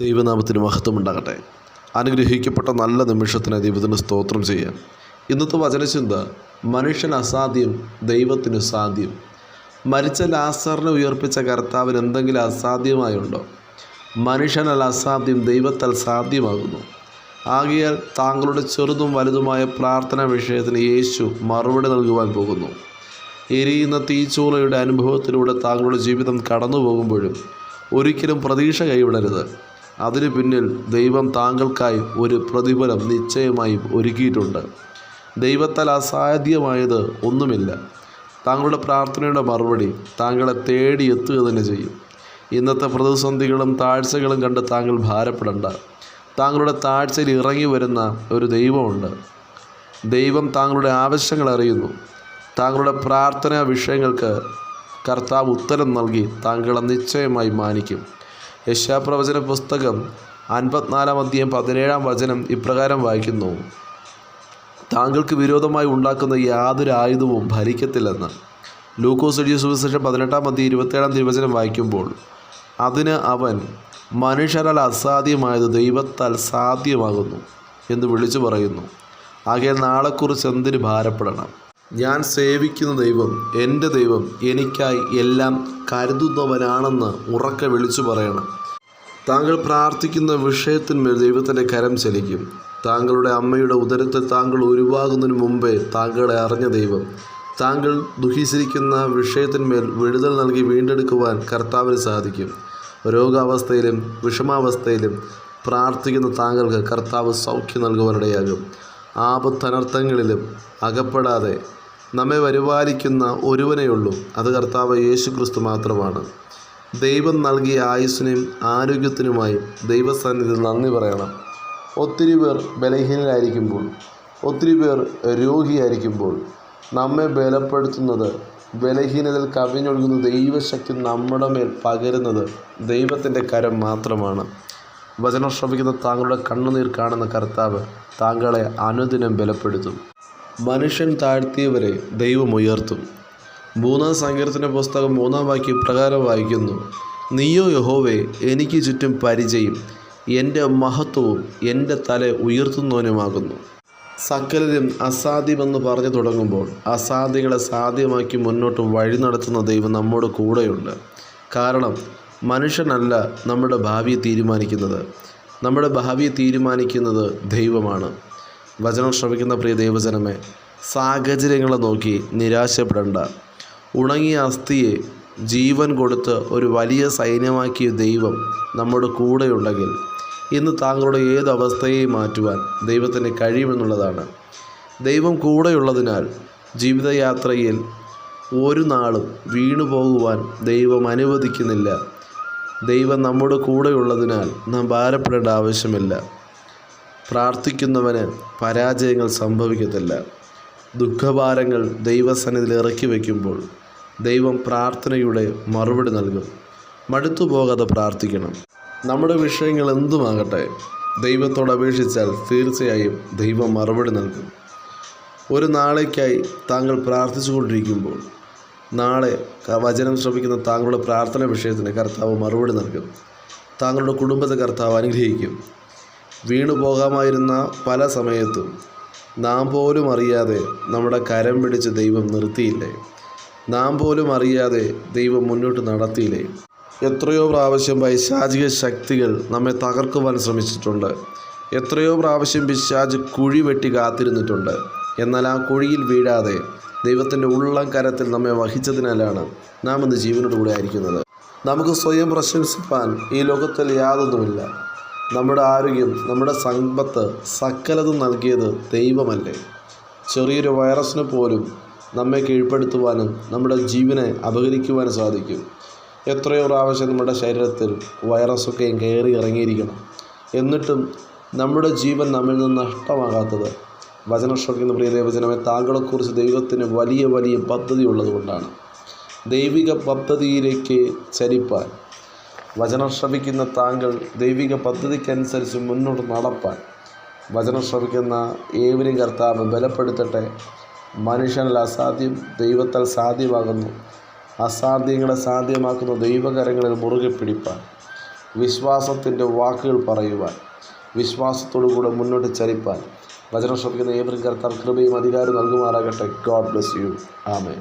ദൈവനാമത്തിന് മഹത്വം ഉണ്ടാകട്ടെ അനുഗ്രഹിക്കപ്പെട്ട നല്ല നിമിഷത്തിന് ദൈവത്തിന് സ്തോത്രം ചെയ്യാം. ഇന്നത്തെ വചനചിന്ത മനുഷ്യൻ അസാധ്യം ദൈവത്തിന് സാധ്യം. മരിച്ച ലാസറിനെ ഉയർപ്പിച്ച കർത്താവിന് എന്തെങ്കിലും അസാധ്യമായുണ്ടോ? മനുഷ്യനാൽ അസാധ്യം ദൈവത്താൽ സാധ്യമാകുന്നു. ആകയാൽ താങ്കളുടെ ചെറുതും വലുതുമായ പ്രാർത്ഥനാ വിഷയത്തിന് യേശു മറുപടി നൽകുവാൻ പോകുന്നു. എരിയുന്ന തീച്ചൂളയുടെ അനുഭവത്തിലൂടെ താങ്കളുടെ ജീവിതം കടന്നു പോകുമ്പോഴും ഒരിക്കലും പ്രതീക്ഷ കൈവിടരുത്. അതിനു പിന്നിൽ ദൈവം താങ്കൾക്കായി ഒരു പ്രതിഫലം നിശ്ചയമായും ഒരുക്കിയിട്ടുണ്ട്. ദൈവത്താൽ അസാധ്യമായത് ഒന്നുമില്ല. താങ്കളുടെ പ്രാർത്ഥനയുടെ മറുപടി താങ്കളെ തേടി എത്തുക തന്നെ ചെയ്യും. ഇന്നത്തെ പ്രതിസന്ധികളും താഴ്ചകളും കണ്ട് താങ്കൾ ഭാരപ്പെടേണ്ട. താങ്കളുടെ താഴ്ചയിൽ ഇറങ്ങി വരുന്ന ഒരു ദൈവമുണ്ട്. ദൈവം താങ്കളുടെ ആവശ്യങ്ങൾ അറിയുന്നു. താങ്കളുടെ പ്രാർത്ഥനാ വിഷയങ്ങൾക്ക് കർത്താവ് ഉത്തരം നൽകി താങ്കളെ നിശ്ചയമായി മാനിക്കും. യശാപ്രവചന പുസ്തകം അൻപത്തിനാലാം അധ്യയം പതിനേഴാം വചനം ഇപ്രകാരം വായിക്കുന്നു. താങ്കൾക്ക് വിരോധമായി ഉണ്ടാക്കുന്ന യാതൊരു ആയുധവും ഭരിക്കത്തില്ലെന്ന്. ലൂക്കോസ് എഴുതിയ സുവിശേഷം പതിനെട്ടാം മതി ഇരുപത്തേഴാം തിരുവചനം വായിക്കുമ്പോൾ അതിന് അവൻ മനുഷ്യരാൽ അസാധ്യമായത് ദൈവത്താൽ സാധ്യമാകുന്നു എന്ന് വിളിച്ചു പറയുന്നു. ആകെ നാളെക്കുറിച്ച് എന്തിന് ഭാരപ്പെടണം? ഞാൻ സേവിക്കുന്ന ദൈവം എന്റെ ദൈവം എനിക്കായി എല്ലാം കരുതുന്നവനാണെന്ന് ഉറക്കെ വിളിച്ചു പറയണം. താങ്കൾ പ്രാർത്ഥിക്കുന്ന വിഷയത്തിന്മേൽ ദൈവത്തിന്റെ കരം ചലിക്കും. താങ്കളുടെ അമ്മയുടെ ഉദരത്തെ താങ്കൾ ഉരുവാകുന്നതിന് മുമ്പേ താങ്കളെ അറിഞ്ഞ ദൈവം. താങ്കൾ ദുഃഖിച്ചിരിക്കുന്ന വിഷയത്തിന്മേൽ വിടുതൽ നൽകി വീണ്ടെടുക്കുവാൻ കർത്താവിന് സാധിക്കും. രോഗാവസ്ഥയിലും വിഷമാവസ്ഥയിലും പ്രാർത്ഥിക്കുന്ന താങ്കൾക്ക് കർത്താവ് സൗഖ്യം നൽകുവാനിടയാകും. ആപത്തനർത്ഥങ്ങളിലും അകപ്പെടാതെ നമ്മെ പരിപാലിക്കുന്ന ഒരുവനെയുള്ളൂ. അത് കർത്താവ് യേശു ക്രിസ്തു മാത്രമാണ്. ദൈവം നൽകിയ ആയുസ്സിനും ആരോഗ്യത്തിനുമായും ദൈവസന്നിധി നന്ദി പറയണം. ഒത്തിരി പേർ ബലഹീനരായിരിക്കുമ്പോൾ ഒത്തിരി പേർ രോഗിയായിരിക്കുമ്പോൾ നമ്മെ ബലപ്പെടുത്തുന്നത് ബലഹീനതയിൽ കവിഞ്ഞൊഴുകുന്ന ദൈവശക്തി നമ്മുടെ മേൽ പകരുന്നത് ദൈവത്തിന്റെ കരം മാത്രമാണ്. വചനം ശ്രമിക്കുന്ന താങ്കളുടെ കണ്ണുനീർ കാണുന്ന കർത്താവ് താങ്കളെ അനുദിനം ബലപ്പെടുത്തും. മനുഷ്യൻ താഴ്ത്തിയവരെ ദൈവം ഉയർത്തും. മൂന്നാം സങ്കീർത്തന പുസ്തകം മൂന്നാം വാക്യം പ്രകാരം വായിക്കുന്നു. നീയോ യഹോവേ എനിക്ക് ചുറ്റും പരിചയം. എന്റെ മഹത്വവും എന്റെ തല ഉയർത്തുന്നവനുമാകുന്നു. സകലരും അസാധ്യമെന്ന് പറഞ്ഞു തുടങ്ങുമ്പോൾ അസാധ്യങ്ങളെ സാധ്യമാക്കി മുന്നോട്ട് വഴി നടത്തുന്ന ദൈവം നമ്മോട് കൂടെയുണ്ട്. കാരണം മനുഷ്യനല്ല നമ്മുടെ ഭാവിയെ തീരുമാനിക്കുന്നത്. നമ്മുടെ ഭാവിയെ തീരുമാനിക്കുന്നത് ദൈവമാണ്. വചനം ശ്രമിക്കുന്ന പ്രിയ ദൈവജനമേ സാഹചര്യങ്ങളെ നോക്കി നിരാശപ്പെടേണ്ട. ഉണങ്ങിയ അസ്ഥിയെ ജീവൻ കൊടുത്ത് ഒരു വലിയ സൈന്യമാക്കിയ ദൈവം നമ്മുടെ കൂടെയുണ്ടെങ്കിൽ ഇന്ന് താങ്കളുടെ ഏത് അവസ്ഥയെയും മാറ്റുവാൻ ദൈവത്തിന് കഴിയുമെന്നുള്ളതാണ്. ദൈവം കൂടെയുള്ളതിനാൽ ജീവിതയാത്രയിൽ ഒരു നാളും വീണു പോകുവാൻ ദൈവം അനുവദിക്കുന്നില്ല. ദൈവം നമ്മുടെ കൂടെയുള്ളതിനാൽ നാം ഭാരപ്പെടേണ്ട ആവശ്യമില്ല. പ്രാർത്ഥിക്കുന്നവന് പരാജയങ്ങൾ സംഭവിക്കത്തില്ല. ദുഃഖഭാരങ്ങൾ ദൈവസന്നിധിയിൽ ഇറക്കി വയ്ക്കുമ്പോൾ ദൈവം പ്രാർത്ഥനയുടെ മറുപടി നൽകും. മടുത്തു പോകാതെ പ്രാർത്ഥിക്കണം. നമ്മുടെ വിഷയങ്ങൾ എന്തുമാകട്ടെ ദൈവത്തോട് അപേക്ഷിച്ചാൽ തീർച്ചയായും ദൈവം മറുപടി നൽകും. ഒരു നാളേക്കായി താങ്കൾ പ്രാർത്ഥിച്ചു കൊണ്ടിരിക്കുമ്പോൾ നാളെ വചനം ശ്രമിക്കുന്ന താങ്കളുടെ പ്രാർത്ഥന വിഷയത്തിന് കർത്താവ് മറുപടി നൽകും. താങ്കളുടെ കുടുംബത്തെ കർത്താവ് അനുഗ്രഹിക്കും. വീണു പോകാമായിരുന്ന പല സമയത്തും നാം പോലും അറിയാതെ നമ്മുടെ കരം പിടിച്ച് ദൈവം നിർത്തിയില്ലേ? നാം പോലും അറിയാതെ ദൈവം മുന്നോട്ട് നടത്തിയില്ലേ? എത്രയോ പ്രാവശ്യം പൈശാചിക ശക്തികൾ നമ്മെ തകർക്കുവാൻ ശ്രമിച്ചിട്ടുണ്ട്. എത്രയോ പ്രാവശ്യം പിശാജ് കുഴി വെട്ടി കാത്തിരുന്നിട്ടുണ്ട്. എന്നാൽ ആ കുഴിയിൽ വീഴാതെ ദൈവത്തിന്റെ ഉള്ളം കരത്തിൽ നമ്മെ വഹിച്ചതിനാലാണ് നാം ഇന്ന് ജീവനോടുകൂടെ ആയിരിക്കുന്നത്. നമുക്ക് സ്വയം പ്രശംസിപ്പാൻ ഈ ലോകത്തിൽ യാതൊന്നുമില്ല. നമ്മുടെ ആരോഗ്യം നമ്മുടെ സമ്പത്ത് സകലതും നൽകിയത് ദൈവമല്ലേ? ചെറിയൊരു വൈറസിന് പോലും നമ്മെ കീഴ്പ്പെടുത്തുവാനും നമ്മുടെ ജീവനെ അപഹരിക്കുവാനും സാധിക്കും. എത്രയോ പ്രാവശ്യം നമ്മുടെ ശരീരത്തിൽ വൈറസൊക്കെയും കയറി ഇറങ്ങിയിരിക്കണം. എന്നിട്ടും നമ്മുടെ ജീവൻ നമ്മിൽ നിന്ന് നഷ്ടമാകാത്തത് വചനശ്രമിക്കുന്ന പ്രിയ ദൈവജനമെ താങ്കളെക്കുറിച്ച് ദൈവത്തിന് വലിയ വലിയ പദ്ധതി ഉള്ളതുകൊണ്ടാണ് ദൈവിക പദ്ധതിയിലേക്ക് ചലിപ്പാൻ വചനം ശ്രവിക്കുന്ന താങ്കൾ ദൈവിക പദ്ധതിക്കനുസരിച്ച് മുന്നോട്ട് നടപ്പാൻ വചനം ശ്രവിക്കുന്ന ഏവരും കർത്താവ് ബലപ്പെടുത്തട്ടെ. മനുഷ്യനിൽ അസാധ്യം ദൈവത്താൽ സാധ്യമാകുന്നു. അസാധ്യങ്ങളെ സാധ്യമാക്കുന്ന ദൈവകരങ്ങളിൽ മുറുകെ പിടിപ്പാൻ വിശ്വാസത്തിന്റെ വാക്കുകൾ പറയുവാൻ വിശ്വാസത്തോടു കൂടെ മുന്നോട്ട് ചലിപ്പാൻ വചനം ശ്രമിക്കുന്ന ഏവരും കർത്താവ് കൃപയും അധികാരം നൽകുമാറാകട്ടെ. God bless you amen